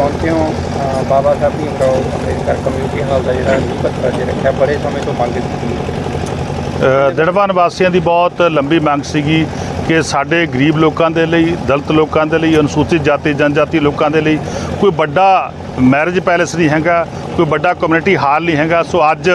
ਪਹੁੰਚੇ ਹੋ Baba Sahib Bhimrao Ambedkar community hall ਦਾ ਜਿਹੜਾ ਨੀਂਹ ਪੱਥਰ ਜੇ ਰੱਖਿਆ ਬੜੇ ਸਮੇਂ ਤੋਂ ਮੰਗ ਸੀ ਅ, ਦਿੜਬਾ ਨਿਵਾਸੀਆਂ ਦੀ ਬਹੁਤ ਲੰਬੀ ਮੰਗ ਸੀਗੀ ਕਿ ਸਾਡੇ ਗਰੀਬ ਲੋਕਾਂ ਦੇ ਲਈ ਦਲਿਤ ਲੋਕਾਂ ਦੇ ਲਈ ਅਨੁਸੂਚਿਤ ਜਾਤੀ ਜਨਜਾਤੀ ਲੋਕਾਂ ਦੇ ਲਈ ਕੋਈ ਵੱਡਾ ਮੈਰਿਜ ਪੈਲੇਸ ਨਹੀਂ ਹੈਗਾ ਕੋਈ ਵੱਡਾ ਕਮਿਊਨਿਟੀ ਹਾਲ ਨਹੀਂ ਹੈਗਾ। ਸੋ ਅੱਜ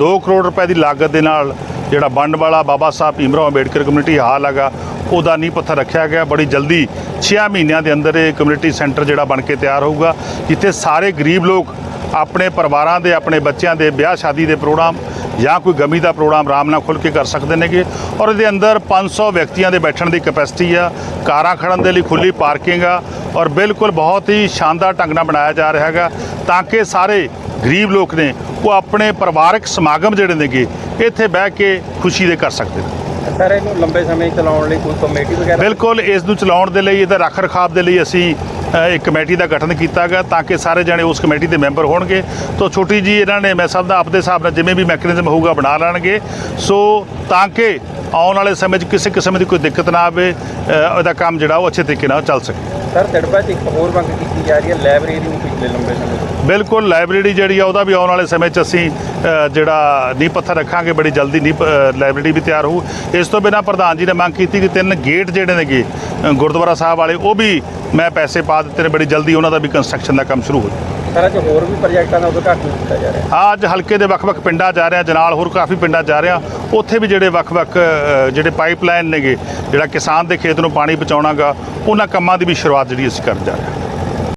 2 ਕਰੋੜ ਰੁਪਏ ਦੀ ਲਾਗਤ ਦੇ ਨਾਲ ਜਿਹੜਾ ਬੰਡ ਵਾਲਾ ਬਾਬਾ ਸਾਹਿਬ ਭੀਮਰਾਓ ਅੰਬੇਡਕਰ ਕਮਿਊਨਿਟੀ ਹਾਲ ਹੈਗਾ ਉਹਦਾ ਨੀਂਹ ਪੱਥਰ ਰੱਖਿਆ ਗਿਆ। ਬੜੀ ਜਲਦੀ 6 ਮਹੀਨਿਆਂ ਦੇ ਅੰਦਰ ਇਹ ਕਮਿਊਨਿਟੀ ਸੈਂਟਰ ਜਿਹੜਾ ਬਣ ਕੇ ਤਿਆਰ ਹੋਊਗਾ। ਜਿੱਥੇ ਸਾਰੇ ਗਰੀਬ ਲੋਕ ਆਪਣੇ ਪਰਿਵਾਰਾਂ ਦੇ, ਆਪਣੇ ਬੱਚਿਆਂ ਦੇ, ਵਿਆਹ ਸ਼ਾਦੀ ਦੇ ਪ੍ਰੋਗਰਾਮ ਜਾਂ ਕੋਈ ਗਮੀ ਦਾ ਪ੍ਰੋਗਰਾਮ ਆਰਾਮ ਨਾਲ ਖੁੱਲ੍ਹ ਕੇ ਕਰ ਸਕਦੇ ਨੇਗੇ। ਔਰ ਇਹਦੇ ਅੰਦਰ 500 ਵਿਅਕਤੀਆਂ ਦੇ ਬੈਠਣ ਦੀ ਕੈਪੈਸਿਟੀ ਆ। ਕਾਰਾਂ ਖੜਨ ਦੇ ਲਈ ਖੁੱਲੀ ਪਾਰਕਿੰਗ ਆ ਔਰ ਬਿਲਕੁਲ ਬਹੁਤ ਹੀ ਸ਼ਾਨਦਾਰ ਢੰਗ ਨਾਲ ਬਣਾਇਆ ਜਾ ਰਿਹਾ ਹੈਗਾ ਤਾਂ ਕਿ ਸਾਰੇ ਗਰੀਬ ਲੋਕ ਨੇ ਉਹ ਆਪਣੇ ਪਰਿਵਾਰਕ ਸਮਾਗਮ ਜਿਹੜੇ ਨੇਗੇ, ਇੱਥੇ ਬਹਿ ਕੇ ਖੁਸ਼ੀ ਦੇ ਕਰ ਸਕਦੇ ਨੇ। ਸਰ ਇਹਨੂੰ ਲੰਬੇ ਸਮੇਂ ਚਲਾਉਣ ਲਈ ਕੋਈ ਕਮੇਟੀ ਵਗੈਰਾ ਬਿਲਕੁਲ, ਇਸ ਨੂੰ ਚਲਾਉਣ ਦੇ ਲਈ ਇਹਦਾ ਰੱਖ ਰਖਾਵ ਦੇ ਲਈ ਅਸੀਂ ਇੱਕ ਕਮੇਟੀ ਦਾ ਗਠਨ ਕੀਤਾ ਗਿਆ ਤਾਂ ਕਿ ਸਾਰੇ ਜਣੇ ਉਸ ਕਮੇਟੀ ਦੇ ਮੈਂਬਰ ਹੋਣਗੇ। ਤੋਂ ਛੋਟੀ ਜੀ ਇਹਨਾਂ ਨੇ ਮੈਂ ਸਭ ਦਾ ਆਪਦੇ ਹਿਸਾਬ ਨਾਲ ਜਿਵੇਂ ਵੀ ਮੈਕੈਨਿਜ਼ਮ ਹੋਊਗਾ ਬਣਾ ਲੈਣਗੇ। ਸੋ ਤਾਂ ਕਿ ਆਉਣ ਵਾਲੇ ਸਮੇਂ 'ਚ ਕਿਸੇ ਕਿਸਮ ਦੀ ਕੋਈ ਦਿੱਕਤ ਨਾ ਆਵੇ ਅ, ਉਹਦਾ ਕੰਮ ਜਿਹੜਾ ਉਹ ਅੱਛੇ ਤਰੀਕੇ ਨਾਲ ਚੱਲ ਸਕੇ। ਸਰ ਤੜਪਾ 'ਚ ਇੱਕ ਹੋਰ ਮੰਗ ਕੀਤੀ ਜਾ ਰਹੀ ਹੈ ਲਾਇਬ੍ਰੇਰੀ ਨੂੰ ਪਿਛਲੇ ਲੰਬੇ ਸਮੇਂ ਤੋਂ। ਬਿਲਕੁਲ ਲਾਇਬ੍ਰੇਰੀ ਜਿਹੜੀ ਆ ਉਹਦਾ ਵੀ ਆਉਣ ਵਾਲੇ ਸਮੇਂ 'ਚ ਅਸੀਂ ਜਿਹੜਾ ਨੀਂਹ ਪੱਥਰ ਰੱਖਾਂਗੇ ਬੜੀ ਜਲਦੀ ਨੀਂਹ ਲਾਇਬ੍ਰੇਰੀ ਵੀ ਤਿਆਰ ਹੋਊ। ਇਸ ਤੋਂ ਬਿਨਾਂ ਪ੍ਰਧਾਨ ਜੀ ਨੇ ਮੰਗ ਕੀਤੀ ਕਿ ਤਿੰਨ ਗੇਟ ਜਿਹੜੇ ਨੇਗੇ ਗੁਰਦੁਆਰਾ ਸਾਹਿਬ ਵਾਲੇ ਉਹ ਵੀ ਮੈਂ ਪੈਸੇ ਪਾ ਦਿੱਤੇ ਨੇ ਬੜੀ ਜਲਦੀ ਉਹਨਾਂ ਦਾ ਵੀ ਕੰਸਟਰਕਸ਼ਨ ਦਾ ਕੰਮ ਸ਼ੁਰੂ ਹੋ ਜਾਊ। ਸਰ ਅੱਜ ਹੋਰ ਵੀ ਪ੍ਰੋਜੈਕਟਾਂ ਦਾ ਉਦਘਾਟਨ ਕੀਤਾ ਜਾ ਰਿਹਾ ਅੱਜ ਹਲਕੇ ਦੇ ਵੱਖ-ਵੱਖ ਪਿੰਡਾਂ ਜਾ ਰਿਹਾ ਜਨਾਲ ਹੋਰ ਕਾਫੀ ਪਿੰਡਾਂ ਜਾ ਰਿਹਾ। ਉੱਥੇ ਵੀ ਜਿਹੜੇ ਵੱਖ-ਵੱਖ ਅ, ਜਿਹੜੇ ਪਾਈਪਲਾਈਨ ਨੇਗੇ ਜਿਹੜਾ ਕਿਸਾਨ ਦੇ ਖੇਤ ਨੂੰ ਪਾਣੀ ਪਹੁੰਚਾਉਣਾਗਾ ਉਹਨਾਂ ਕੰਮਾਂ ਦੀ ਵੀ ਸ਼ੁਰੂਆਤ ਜਿਹੜੀ ਅਸੀਂ ਕਰਨ ਜਾ ਰਹੇ ਹਾਂ।